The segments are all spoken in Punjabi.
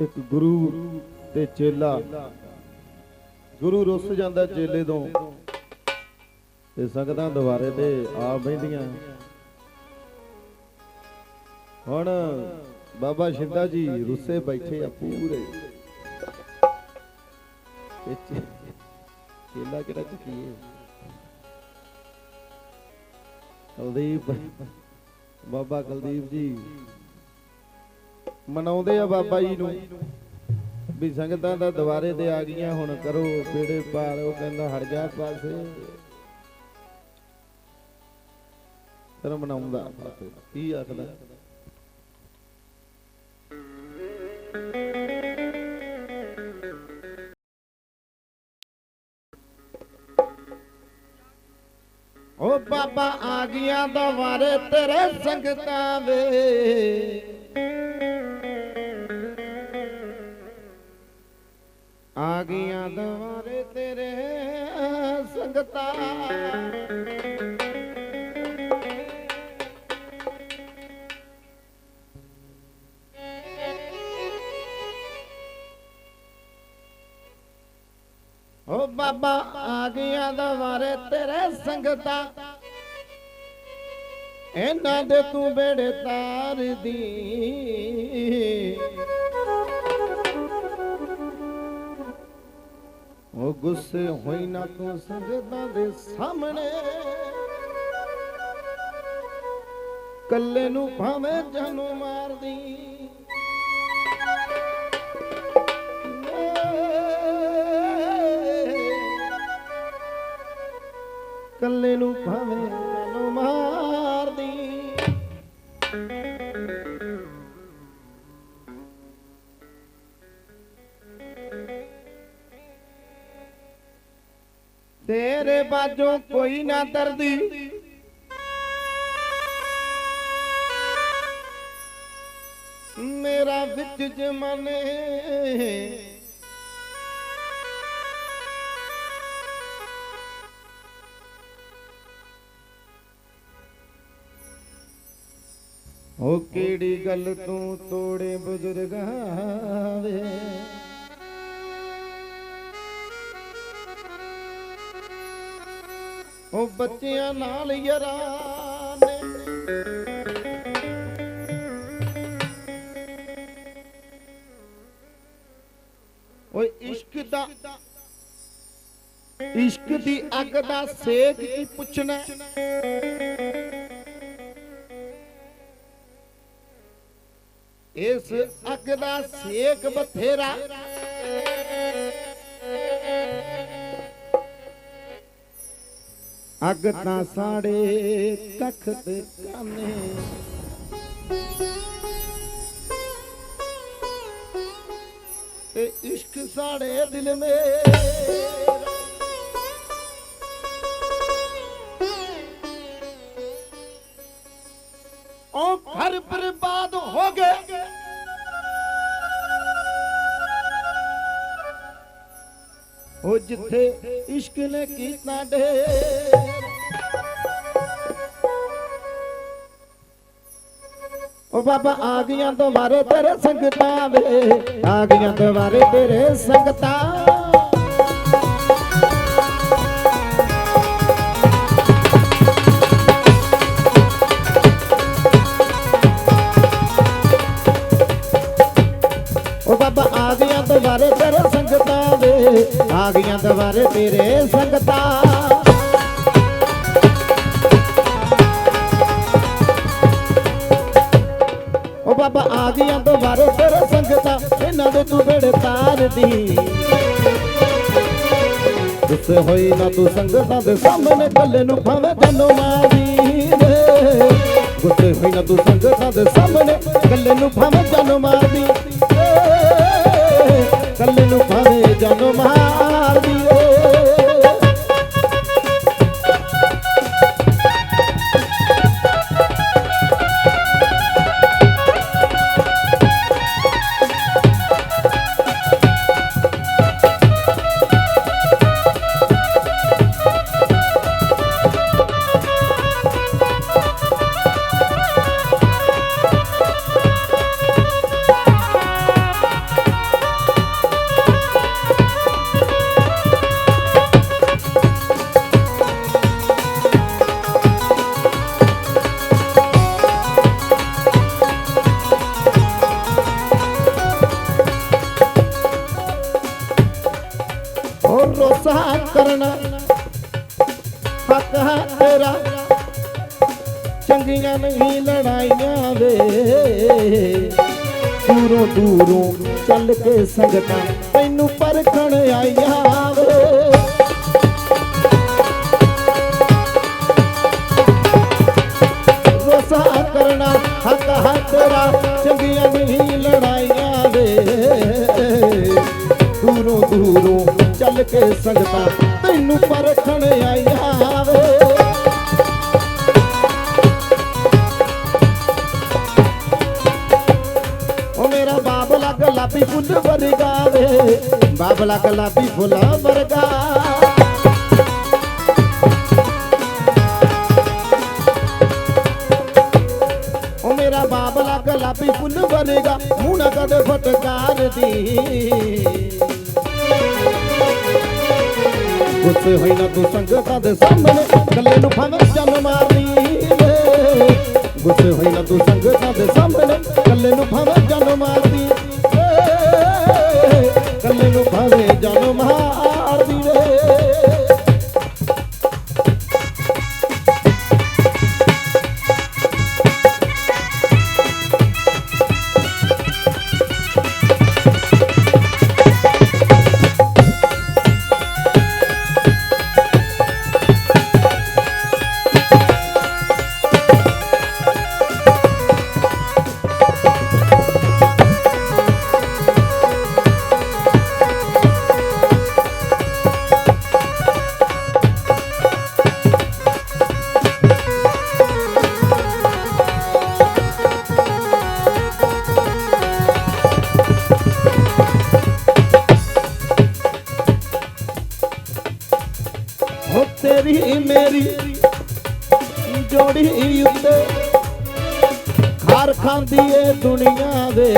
ਇੱਕ ਗੁਰੂ ਤੇ ਚੇਲਾ। ਗੁਰੂ ਰੁੱਸ ਜਾਂਦਾ ਚੇਲੇ ਤੋਂ ਤੇ ਸੰਗਤਾਂ ਦੁਆਰੇ ਤੇ ਆ ਬੈਠੀਆਂ ਹੁਣ ਬਾਬਾ ਸ਼ਿੰਦਾ ਜੀ ਰੁੱਸੇ ਬੈਠੇ ਆ ਪੂਰੇ। ਚੇਲਾ ਕਿਹੜਾ ਚੱਕੀਏ ਕੁਲਦੀਪ, ਬਾਬਾ ਕੁਲਦੀਪ ਜੀ। ਮਨਾਉਂਦੇ ਆ ਬਾਬਾ ਜੀ ਨੂੰ। ਵੀ ਸੰਗਤਾਂ ਦਾ ਦੁਆਰੇ ਤੇ ਆ ਗਈਆਂ, ਹੁਣ ਕਰੋ ਬੇੜੇ ਪਾਰ। ਉਹ ਕਹਿੰਦਾ, ਹਟ ਜਾ ਪਾਸੇ। ਫਿਰ ਮਨਾਉਂਦਾ। ਪਾਸੇ ਕੀ ਆਖਦਾ? ਓ ਬਾਬਾ ਆ ਗਈਆਂ ਦੁਆਰੇ ਤੇਰੇ ਸੰਗਤਾਂ ਵੇ ਆ ਗਈਆਂ ਦੁਆਰੇ ਤੇਰੇ ਸੰਗਤਾਂ। ਓ ਬਾਬਾ, ਆ ਗਈਆਂ ਦੁਆਰੇ ਤੇਰੇ ਸੰਗਤਾਂ। ਇਹਨਾਂ ਦੇ ਤੂੰ ਬੇੜੇ ਤਾਰਦੀ। ਉਹ ਗੁੱਸੇ ਹੋਈ ਨਾ ਤੂੰ ਸੰਗਤਾਂ ਦੇ ਸਾਹਮਣੇ। ਕੱਲੇ ਨੂੰ ਭਾਵੇਂ ਜਾਨੂ ਮਾਰਦੀ ਕੱਲੇ ਨੂੰ ਭਾਵੇਂ ਤੇਰੇ ਬਾਝੋਂ ਕੋਈ ਨਾ ਦਰਦੀ ਮੇਰਾ ਵਿੱਚ ਜਮਨੇ ਉਹ ਕਿਹੜੀ ਗੱਲ ਤੂੰ ਤੋੜੇ ਬਜ਼ੁਰਗਾਂ ਵੇ ਉਹ ਬੱਚਿਆਂ ਨਾਲ ਯਾਰਾਂ ਨੇ। ਓਏ ਇਸ਼ਕ ਦਾ ਇਸ਼ਕ ਦੀ ਅੱਗ ਦਾ ਸੇਕ ਕੀ ਪੁੱਛਣਾ? ਇਸ ਅੱਗ ਦਾ ਸੇਕ ਬਥੇਰਾ। ਅੱਗ ਤਾਂ ਸਾੜੇ ਤਖਤ ਕਾਨੇ। ਤੇ ਇਸ਼ਕ ਸਾੜੇ ਦਿਲ ਮੇਰਾ। ਉਹ ਘਰ ਬਰਬਾਦ ਹੋ ਗਏ। ਉਹ ਜਿੱਥੇ ਇਸ਼ਕ ਨੇ ਕੀਤਾ ਢੇਰ ਬਾਬਾ ਆ ਗਈਆਂ ਦੁਬਾਰੇ ਤੇਰੇ ਸੰਗਤਾਂ ਵੇ ਆ ਗਈਆਂ ਦੁਬਾਰੇ ਤੇਰੇ ਸੰਗਤਾਂ। ਉਹ ਬਾਬਾ ਆ ਗਈਆਂ ਦੁਬਾਰੇ ਤੇਰੇ ਸੰਗਤਾਂ ਵੇ ਆ ਗਈਆਂ ਦੁਬਾਰੇ ਤੇਰੇ ਸੰਗਤਾਂ। ਆ ਗਈਆਂ ਦੁਬਾਰੇ ਤੇਰੇ ਸੰਗਤਾਂ ਇਹਨਾਂ ਦੇ ਤੂੰ ਬੇੜੇ ਤਾਰਦੀ ਗੁੱਸੇ ਹੋਈ ਨਾ ਤੂੰ ਸੰਗਤਾਂ ਦੇ ਸਾਹਮਣੇ ਕੱਲੇ ਨੂੰ ਭਾਵੇਂ ਤੈਨੂੰ ਮਾਰੀ ਦੇ। ਗੁੱਸੇ ਹੋਈ ਨਾ ਤੂੰ ਰੋਸਾ ਕਰਨਾ। ਹੱਕ ਹੈ ਤੇਰਾ। ਚੰਗੀਆਂ ਨਹੀਂ ਲੜਾਈਆਂ ਵੇ। ਦੂਰੋਂ ਦੂਰੋਂ ਚੱਲ ਕੇ ਸੰਗਤਾਂ, ਤੈਨੂੰ ਪਰਖਣ ਆਈਆਂ। ਬਾਬਲਾ ਗੁਲਾਬੀ ਫੁੱਲ ਵਰਗਾ। ਮੇਰਾ ਬਾਬਲਾ ਗੁਲਾਬੀ ਫੁੱਲ ਵਰਗਾ, ਮੂੰਹ ਨਾ ਕਦੇ ਫਟਕਾਰਦੀ ਗੁੱਸੇ ਹੋਈ ਨਾ ਤੂੰ ਸੰਗਤਾਂ ਦੇ ਸਾਹਮਣੇ, ਕੱਲੇ ਨੂੰ ਭਾਵੇਂ ਜਨ ਮਾਰਨੀ ਗੁੱਸੇ ਹੋਈ ਨਾ ਤੂੰ ਸੰਗਤਾਂ ਹੋ ਤੇਰੀ ਮੇਰੀ, ਜੋੜੀ ਉੱਤੇ। ਖਾਰ ਖਾਂਦੀ ਏ ਦੁਨੀਆ ਦੇ।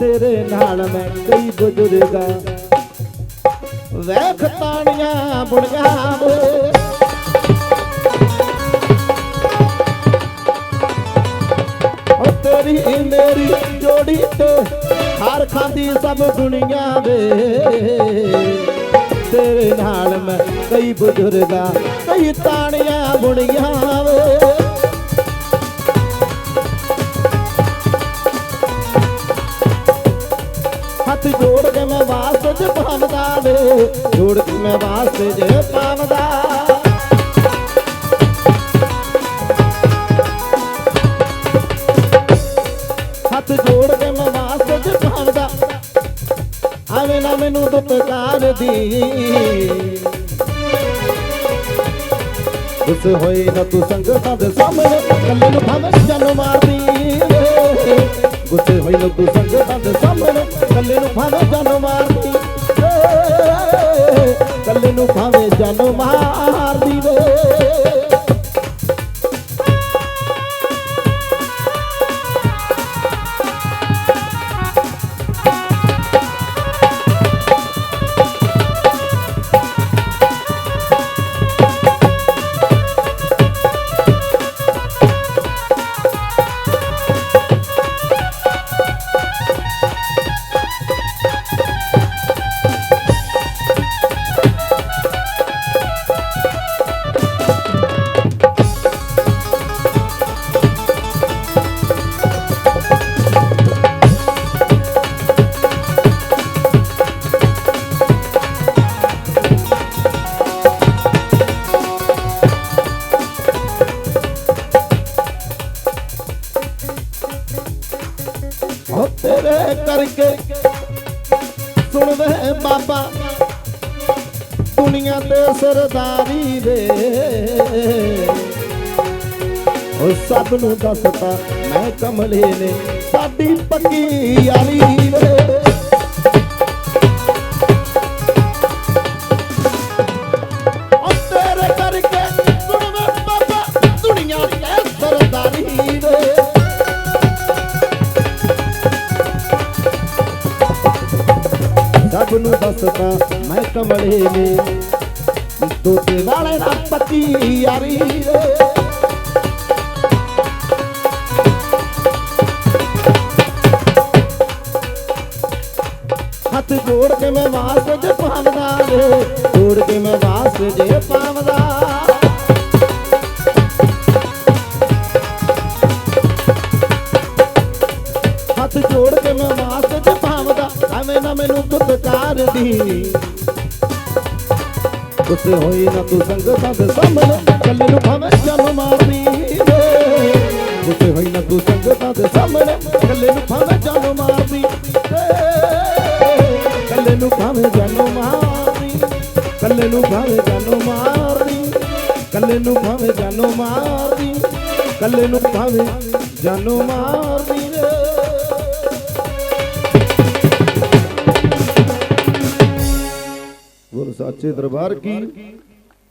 ਤੇਰੇ ਨਾਲ ਮੈਂ ਕਈ ਬਜ਼ੁਰਗਾ ਵੇਖ ਤਾਣੀਆਂ ਬੁਣੀਆਂ ਵੇ ਤੇਰੀ ਮੇਰੀ ਜੋੜੀ ਤੇ ਹਾਰ ਖਾਂਦੀ ਸਭ ਦੁਨੀਆ ਵੇ ਤੇਰੇ ਨਾਲ ਮੈਂ ਕਈ ਬਜ਼ੁਰਗਾ ਕਈ ਤਾਣੀਆਂ ਬੁਣੀਆਂ ਵੇ। ਹੱਥ ਜੋੜ ਕੇ ਮੈਂ ਵਾਸਤੇ ਚ ਪਾਵਦਾ ਵੇ, ਜੋੜ ਕੇ ਮੈਂ ਵਾਸਤੇ ਜੇ ਪਾਵਦਾ ਹੱਥ ਜੋੜ ਕੇ ਮੈਂ ਵਾਸਤੇ ਚ ਪਾਵਦਾ ਆਵੇਂ ਨਾ ਮੈਨੂੰ ਦੁੱਤਕਾਰ ਦੀ। ਉਸ ਹੋਈ ਨਾ ਤੂੰ ਸੰਗਤਾਂ ਦੇ ਸਾਹਮਣੇ ਕੱਲੇ ਨੂੰ ਭਾਵੇਂ ਜਨ ਮਾਰਦੀ ਗੁੱਸੇ ਹੋਈ ਨਾ ਤੂੰ ਸੰਗਤਾਂ ਦੇ ਸਾਹਮਣੇ ਕੱਲੇ ਨੂੰ ਭਾਵੇਂ ਜਨ ਮਾਰਦੀ ਕੱਲੇ ਨੂੰ ਭਾਵੇਂ ਜਨ ਮਾਰਦੀ ਵੇ ਸਰਦਾਰੀ ਵੇ। ਉਹ ਸਭ ਨੂੰ ਦੱਸਤਾ ਮੈਂ ਕਮਲੇ ਨੇ, ਸਾਡੀ ਪੱਕੀ ਯਾਰੀ ਸਰਦਾਰੀ ਵੇ। ਸਭ ਨੂੰ ਦੱਸਦਾ ਮੈਂ ਕਮਲੇ ਨੇ ਦੁੱਧ ਵਾਲੇ ਨਾਲ ਪੱਕੀ ਯਾਰੀ ਹੱਥ ਜੋੜ ਕੇ ਮੈਂ ਵਾਸ ਜੇ ਪਾਵਦਾ ਵੇ ਜੋੜ ਕੇ ਮੈਂ ਵਾਸ ਜੇ ਪਾਵਦਾ ਹੱਥ ਜੋੜ ਕੇ ਮੈਂ ਵਾਸ ਜੇ ਪਾਵਦਾ ਐਵੇਂ ਨਾ ਮੈਨੂੰ ਦੁੱਧ ਦੀ ਗੁੱਸੇ ਹੋਈ ਨਾ ਤੂੰ ਸੰਗਤਾਂ ਦੇ ਸਾਹਮਣੇ। ਕੱਲੇ ਨੂੰ ਭਾਵੇਂ ਜਨ ਮਾਰਦੀ ਵੇ। ਗੁੱਸੇ ਹੋਈ ਨਾ ਤੂੰ ਸੰਗਤਾਂ ਦੇ ਸਾਹਮਣੇ। ਕੱਲੇ ਨੂੰ ਭਾਵੇਂ ਜਨ ਮਾਰਦੀ ਵੇ। ਨੂੰ ਭਾਵੇਂ ਜਨ ਮਾਰਦੀ। ਕੱਲੇ ਨੂੰ ਭਾਵੇਂ ਜਨ ਮਾਰਦੀ। ਕੱਲੇ ਨੂੰ ਭਾਵੇਂ ਜਨ ਮਾਰਦੀ। ਕੱਲੇ ਨੂੰ ਭਾਵੇਂ ਜਨ ਮਾਰਦੀ। ਸਾਚੇ ਦਰਬਾਰ ਕੀ?